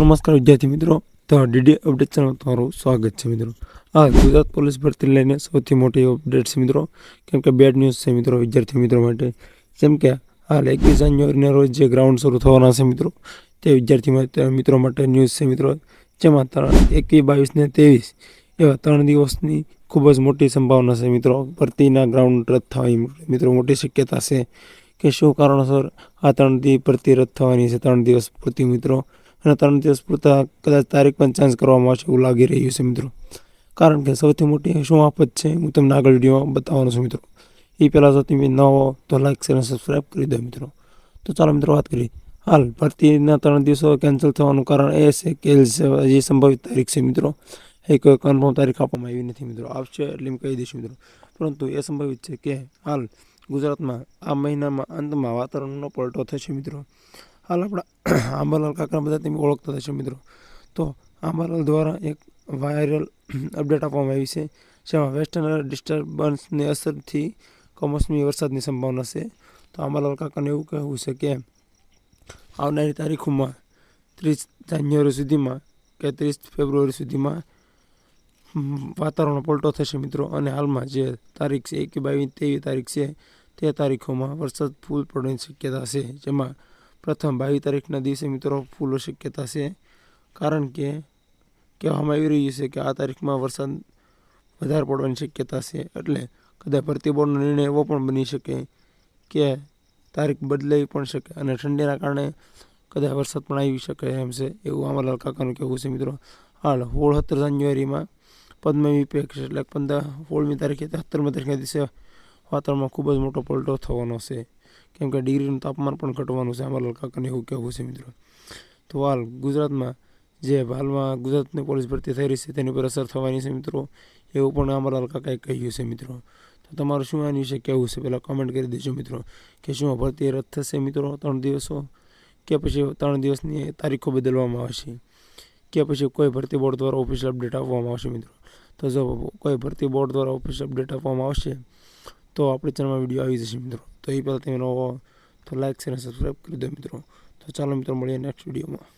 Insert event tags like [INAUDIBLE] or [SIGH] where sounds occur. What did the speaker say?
નમસ્કાર વિદ્યાર્થી મિત્રો. તો ડીડી અપડેટ ચેનલ તમારું સ્વાગત છે મિત્રો. હા, ગુજરાત પોલીસ ભરતી લઈને સૌથી મોટી અપડેટ છે મિત્રો. કેમ કે બેડ ન્યૂઝ છે મિત્રો વિદ્યાર્થી મિત્રો માટે. જેમ કે હાલ એકવીસ જાન્યુઆરીના રોજ જે ગ્રાઉન્ડ શરૂ થવાના છે મિત્રો, તે વિદ્યાર્થી મિત્રો માટે ન્યૂઝ છે મિત્રો. જેમાં ત્રણ એકવીસ બાવીસ ને ત્રેવીસ એવા ત્રણ દિવસની ખૂબ જ મોટી સંભાવના છે મિત્રો. ભરતીના ગ્રાઉન્ડ રદ થવાની મિત્રો મોટી શક્યતા છે. કે શું કારણોસર આ ત્રણ દિવસ ભરતી રદ થવાની છે ત્રણ દિવસ પૂરતી મિત્રો? અને ત્રણ દિવસ પૂરતા કદાચ તારીખ પણ ચેન્જ કરવામાં આવશે એવું લાગી રહ્યું છે મિત્રો. કારણ કે સૌથી મોટી શું આફત છે, હું તમને આગળ વિડીયોમાં બતાવવાનો છું મિત્રો. એ પહેલાં જો તમે ન હો તો લાઈક શેર અને સબસ્ક્રાઈબ કરી દો મિત્રો. તો ચાલો મિત્રો વાત કરીએ. હાલ, ભરતીના ત્રણ દિવસો કેન્સલ થવાનું કારણ એ છે કે જે સંભવિત તારીખ છે મિત્રો એ કોઈ કન્ફર્મ તારીખ આપવામાં આવી નથી મિત્રો. આવશે એટલે એમ કહી દઈશું મિત્રો. પરંતુ એ સંભવિત છે કે હાલ ગુજરાતમાં આ મહિનામાં અંતમાં વાતાવરણનો પલટો થશે મિત્રો. હાલ આપણા [CLEARS THROAT] આંબાલાલ કાકા બધા તમે ઓળખતા થશો મિત્રો. તો આંબાલાલ દ્વારા એક વાયરલ [CLEARS THROAT] અપડેટ આપવામાં આવી છે, જેમાં વેસ્ટર્ન ડિસ્ટર્બન્સની અસરથી કમોસમી વરસાદની સંભાવના છે. તો આંબાલાલ કાકાને એવું કહેવું છે કે આવનારી તારીખોમાં ત્રીસ જાન્યુઆરી સુધીમાં કે ત્રીસ ફેબ્રુઆરી સુધીમાં વાતાવરણનો વાતાવરણ પલટો થશે મિત્રો. અને હાલમાં જે તારીખ છે, એક કે બાવીસ તેવી તારીખ છે, તે તારીખોમાં વરસાદ ફૂલ પડવાની શક્યતા છે. જેમાં પ્રથમ બાવીસ તારીખના દિવસે મિત્રો ફૂલો શક્યતા છે. કારણ કે કહેવામાં આવી રહ્યું છે કે આ તારીખમાં વરસાદ વધારે પડવાની શક્યતા છે. એટલે કદાચ ભરતી નિર્ણય એવો પણ બની શકે કે તારીખ બદલાઈ પણ શકે અને ઠંડીના કારણે કદાચ વરસાદ પણ આવી શકે એમ છે એવું અમારા કાકાનું કહેવું છે મિત્રો. હાલ હોળ સત્તર જાન્યુઆરીમાં પદ્મ વિપેક્ષ એટલે પંદર, સોળમી તારીખે સત્તરમી તારીખના દિવસે વાતાવરણમાં ખૂબ જ મોટો પલટો થવાનો છે. કેમ કે ડિગ્રીનું તાપમાન પણ ઘટવાનું છે. અમારા કાકાને એવું કહેવું છે મિત્રો. તો હાલ ગુજરાતમાં જે હાલમાં ગુજરાતની પોલીસ ભરતી થઈ રહી છે તેની પર અસર થવાની છે મિત્રો. એવું પણ અમારા કાકાએ કહ્યું છે મિત્રો. તો તમારું શું આની વિશે કહેવું છે? પહેલાં કમેન્ટ કરી દેજો મિત્રો. કે શું ભરતી રદ થશે મિત્રો ત્રણ દિવસો? કે પછી ત્રણ દિવસની તારીખો બદલવામાં આવશે? કે પછી કોઈ ભરતી બોર્ડ દ્વારા ઓફિશિયલ અપડેટ આપવામાં આવશે મિત્રો? તો જો કોઈ ભરતી બોર્ડ દ્વારા ઓફિશિયલ અપડેટ આપવામાં આવશે, તો આપણી ચેનલમાં વીડિયો આવી જશે મિત્રો. તો એ પહેલાં તમે નવો તો લાઇક શેર અને સબસ્ક્રાઈબ કરી દો મિત્રો. તો ચાલો મિત્રો, મળીએ નેક્સ્ટ વિડીયોમાં